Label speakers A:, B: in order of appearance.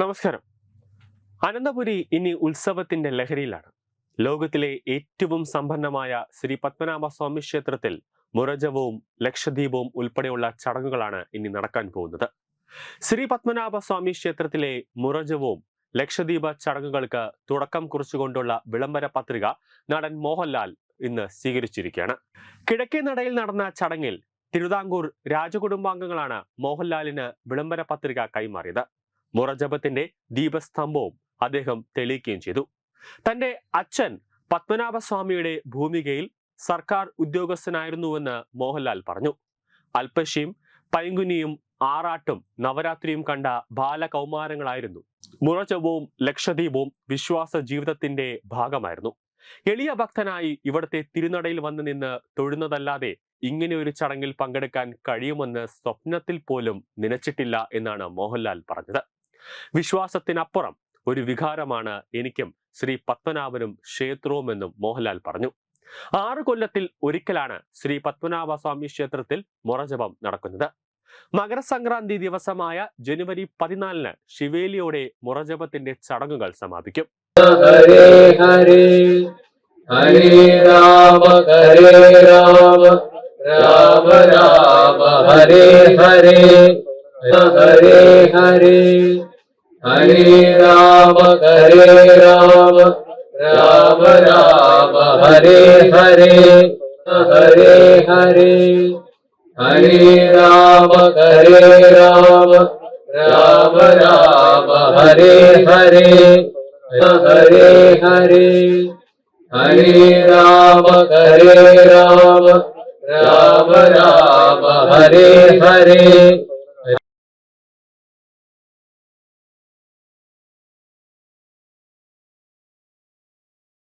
A: നമസ്കാരം. അനന്തപുരി ഇനി ഉത്സവത്തിന്റെ ലഹരിയിലാണ്. ലോകത്തിലെ ഏറ്റവും സമ്പന്നമായ ശ്രീ പത്മനാഭ സ്വാമി ക്ഷേത്രത്തിൽ മുറജവും ലക്ഷദ്വീപവും ഉൾപ്പെടെയുള്ള ചടങ്ങുകളാണ് ഇനി നടക്കാൻ പോകുന്നത്. ശ്രീ പത്മനാഭ സ്വാമി ക്ഷേത്രത്തിലെ മുറജവും ലക്ഷദ്വീപ ചടങ്ങുകൾക്ക് തുടക്കം കുറിച്ചുകൊണ്ടുള്ള വിളംബര പത്രിക നടൻ മോഹൻലാൽ ഇന്ന് സ്വീകരിച്ചിരിക്കുകയാണ്. കിഴക്കേ നടയിൽ നടന്ന ചടങ്ങിൽ തിരുവിതാംകൂർ രാജകുടുംബാംഗങ്ങളാണ് മോഹൻലാലിന് വിളംബര പത്രിക കൈമാറിയത്. മുറജപത്തിന്റെ ദീപസ്തംഭവും അദ്ദേഹം തെളിയിക്കുകയും ചെയ്തു. തന്റെ അച്ഛൻ പത്മനാഭസ്വാമിയുടെ ഭൂമികയിൽ സർക്കാർ ഉദ്യോഗസ്ഥനായിരുന്നുവെന്ന് മോഹൻലാൽ പറഞ്ഞു. അൽപ്പശിയും പൈങ്കുനിയും ആറാട്ടും നവരാത്രിയും കണ്ട ബാലകൗമാരങ്ങളായിരുന്നു. മുറജപവും ലക്ഷദ്വീപവും വിശ്വാസ ജീവിതത്തിന്റെ ഭാഗമായിരുന്നു. എളിയ ഭക്തനായി ഇവിടുത്തെ തിരുനടയിൽ വന്നു നിന്ന് തൊഴുന്നതല്ലാതെ ഇങ്ങനെ ഒരു ചടങ്ങിൽ പങ്കെടുക്കാൻ കഴിയുമെന്ന് സ്വപ്നത്തിൽ പോലും നനച്ചിട്ടില്ല എന്നാണ് മോഹൻലാൽ പറഞ്ഞത്. വിശ്വാസത്തിനപ്പുറം ഒരു വികാരമാണ് എനിക്കും ശ്രീ പത്മനാഭനും ക്ഷേത്രവുമെന്നും മോഹൻലാൽ പറഞ്ഞു. ആറു കൊല്ലത്തിൽ ഒരിക്കലാണ് ശ്രീ പത്മനാഭ സ്വാമി ക്ഷേത്രത്തിൽ മുറജപം നടക്കുന്നത്. മകരസംക്രാന്തി ദിവസമായ ജനുവരി പതിനാലിന് ശിവേലിയോടെ മുറജപത്തിന്റെ ചടങ്ങുകൾ സമാപിക്കും.
B: ഹരേ ഹരേ ഹരേ രാമ ഹരേ രാമ രാമ രാമ ഹരേ ഹരേ ഹരേ ഹരേ. ഹരേ രാമ ഹരേ രാമ രാമ രാമ ഹരേ ഹരേ ഹരേ ഹരേ ഹരേ രാമ ഹരേ രാമ രാമ രാമ ഹരേ ഹരേ ഹരേ ഹരേ ഹരേ രാമ ഹരേ രാമ രാമ രാമ ഹരേ ഹരേ